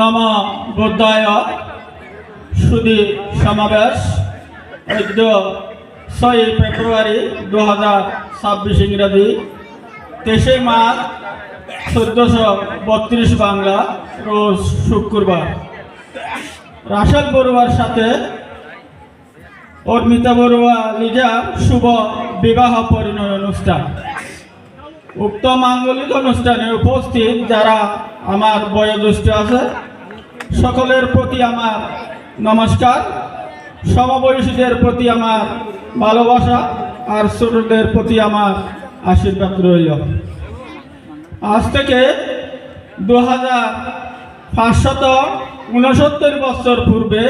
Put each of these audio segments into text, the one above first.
নম বুদ্ধায় সুদী সমাবেশ ঐক্য ছয় ফেব্রুয়ারি দু হাজার ছাব্বিশ ইংরাজি তেইশে মার্চ চোদ্দশো বত্রিশ বাংলা রোজ শুক্রবার। রাশেল বড়ুয়ার সাথে অর্মিতা বড়ুয়া লিজার শুভ বিবাহ পরিণয় অনুষ্ঠান। উক্ত মাঙ্গলিক অনুষ্ঠানে উপস্থিত যারা আমার বয়োজ্যেষ্ঠ আছে, সকলের প্রতি আমার নমস্কার। সমবয়সীদের প্রতি আমার ভালোবাসা আর ছোটদের প্রতি আমার আশীর্বাদ রইল। আজ থেকে দু হাজার পাঁচশত উনসত্তর বছর পূর্বে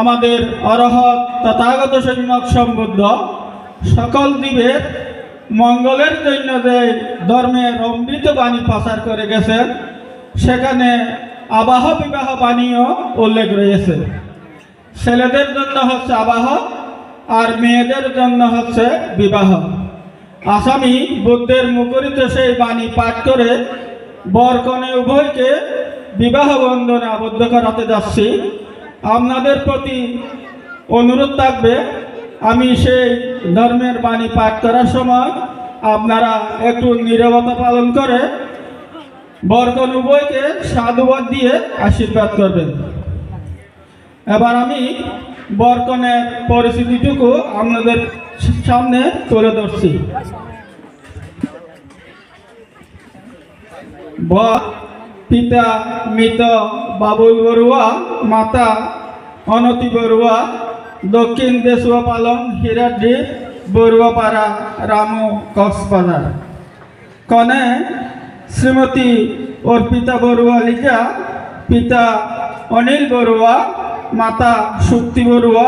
আমাদের অরহত তথাগত সৈন্যক সম্বুদ্ধ সকল দ্বীপের মঙ্গলের জন্য যে ধর্মের অমৃত বাণী প্রচার করে গেছেন সেখানে আবাহ বিবাহ বাণীও উল্লেখ রয়েছে। ছেলেদের জন্য হচ্ছে আবাহ আর মেয়েদের জন্য হচ্ছে বিবাহ। আসামি বুদ্ধের মুখরিত সেই বাণী পাঠ করে বরকনে উভয়কে বিবাহ বন্ধনে আবদ্ধ করাতে যাচ্ছি। আপনাদের প্রতি অনুরোধ থাকবে আমি সেই ধর্মের বাণী পাঠ করার সময় আপনারা একটু নীরবতা পালন করে বরকন উভয়কে সাধুবাদ দিয়ে আশীর্বাদ করবেন। এবার আমি বরকনের পরিস্থিতিটুকু আপনাদের সামনে তুলে ধরছি। পিতা, মৃত বাবুল বড়ুয়া, মাতা, অনতি বড়ুয়া দক্ষিণ দেশুয়া পালং হিরাড্ডি বড়ুয়াপাড়া রামু কক্সবাজার কনে শ্রীমতী অর্পিতা বড়ুয়া লিজা পিতা অনিল বড়ুয়া মাতা শক্তি বড়ুয়া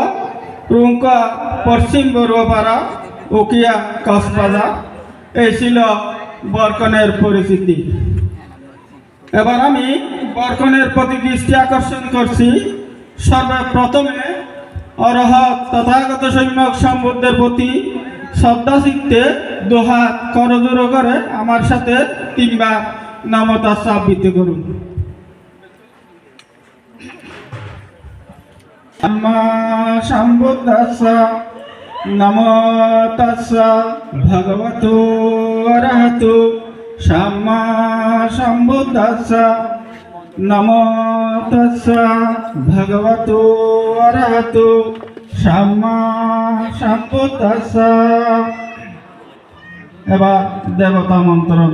রুঙ্কা পশ্চিম বড়ুয়াপাড়া উকিয়া কক্সবাজার এই ছিল বরকনের পরিস্থিতি এবার আমি বরকনের প্রতি দৃষ্টি আকর্ষণ করছি সর্বপ্রথমে অরহত তথাগত সৈন্যক সম্বুদ্ধের প্রতি শ্রদ্ধা শিখতে দোহাত করজোড়ো করে আমার সাথে তিনবার নামতাস আবৃত্তি করুন। ভগবতো অরহতো। সাম্মা সম্বুদ্ধাস নম ভগবতো অরহতো এবার দেবতা মন্ত্রণ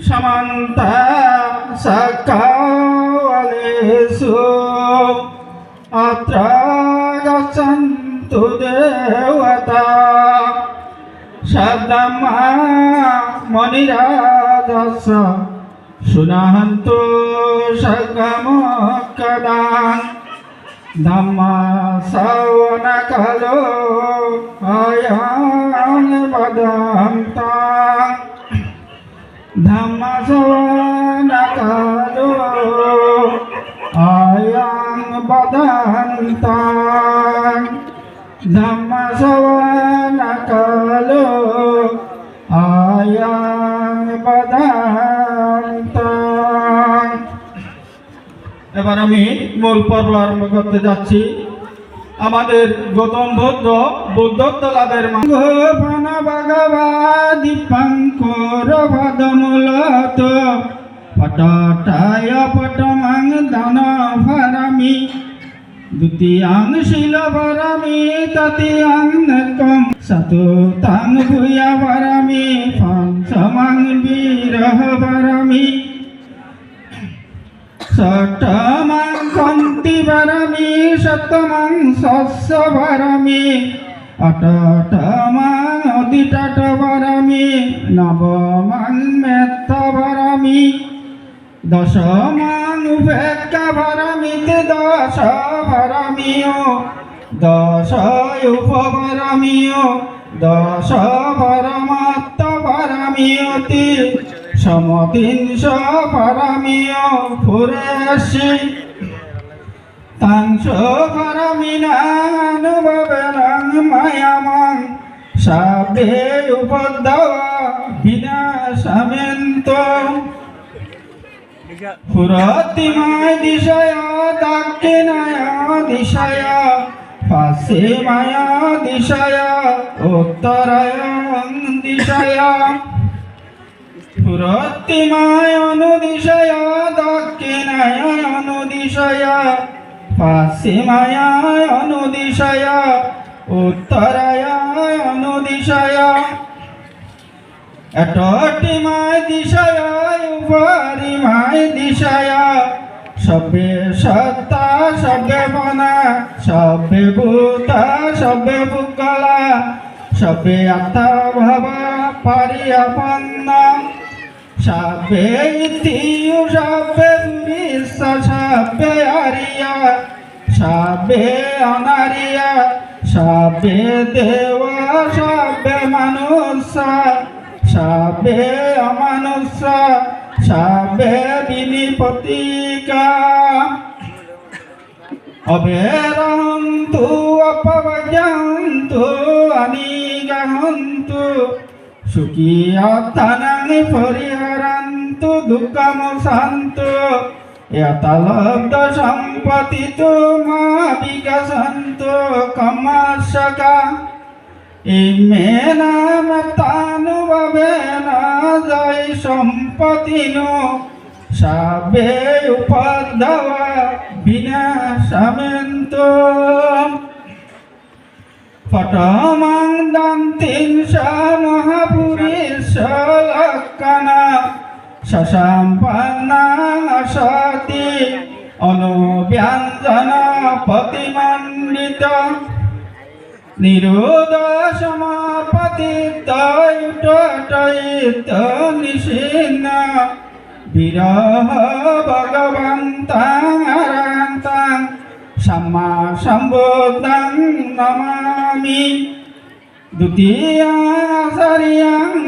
সমন্তা সকালেষু অত্র গচ্ছন্তু দেবতা। শব্দমা sunahantu sagamo kadang dhamma sawana kalo ayang padanta dhamma sawana kalo ayang padanta dhamma sawana kalo এবার আমি মূল পর্ব আরম্ভ করতে যাচ্ছি। আমাদের গৌতম বুদ্ধ বুদ্ধত্ব লাভের দীপঙ্কর ভরামি। দ্বিতীয়াং তৃতীয়াং ষষ্ঠমাং কন্তি ভরামি সপ্তমাং শস্য ভরামি অটটমাং অদিটট ভরামি নবমাং মেত্ত ভরামি দশমাং উপেক্ষা ভরামিতে দশ ভরামিও দশ সমতিংশ ভরামিও ফুরেশি তাংশ ভরামিনানুভবেরং মায়ামং সাবে উপদ্রব বিনাশমেন্ত পুরতিমায় দিশায় দাক্ষিণায় দিশায় পশ্চিমায় দিশায় উত্তরায় দিশায়। পুরতিমায় অনুদিশায়, দক্ষিণায় অনুদিশায়, পশ্চিমায় অনুদিশায়, উত্তরায় অনুদিশায়। এটটিমায় দিশায়, উপরিমায় দিশায় সবে সত্তা সবে মনা সবে ভূতা সবে সবে আত্মা, ভাবা, পারিয়াপন্ন। সবে ইতিয়ু সবে বিশ্ব সবে আরিয়া সবে অনারিয়া সবে দেব সবে মানুষ সবে অমানুষ সবে বিনিপতিকা অবেরন্তু অপবজন্তু অনিগহন্তু সুকিয়তানানি পরিহরন্তু, দুঃখম শান্তু। এতলব্ধ সম্পত্তি তো মা বিকাশন্ত কমাশকা ইমেনা মতানুভবেন জয় সম্পত্তিনো। সাবে উপাধব বিনাশমেন্ত পটমাং দান্তিং সা মহাপ লক্ষণা সসম্পন্না সতি অনুব্যঞ্জন প্রতিমণ্ডিত। নিরোধ সমাপতিত নিষিন্ন বিরহ ভগবন্তাং সম্মা সম্বোধং নমামি। দ্বিতীয়াচার্যাং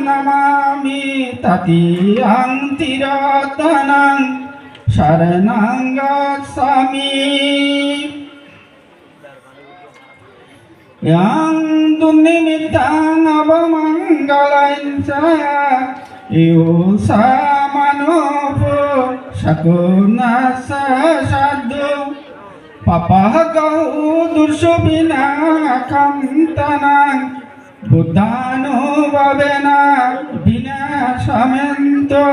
নমামি তৃতীয়াং তিরতনং শরণং গচ্ছামি yang dunnimitang abamangalain saya iusa manopo sakuna sa sadu papahagaw dursubina kantanang buddhano babena binasamento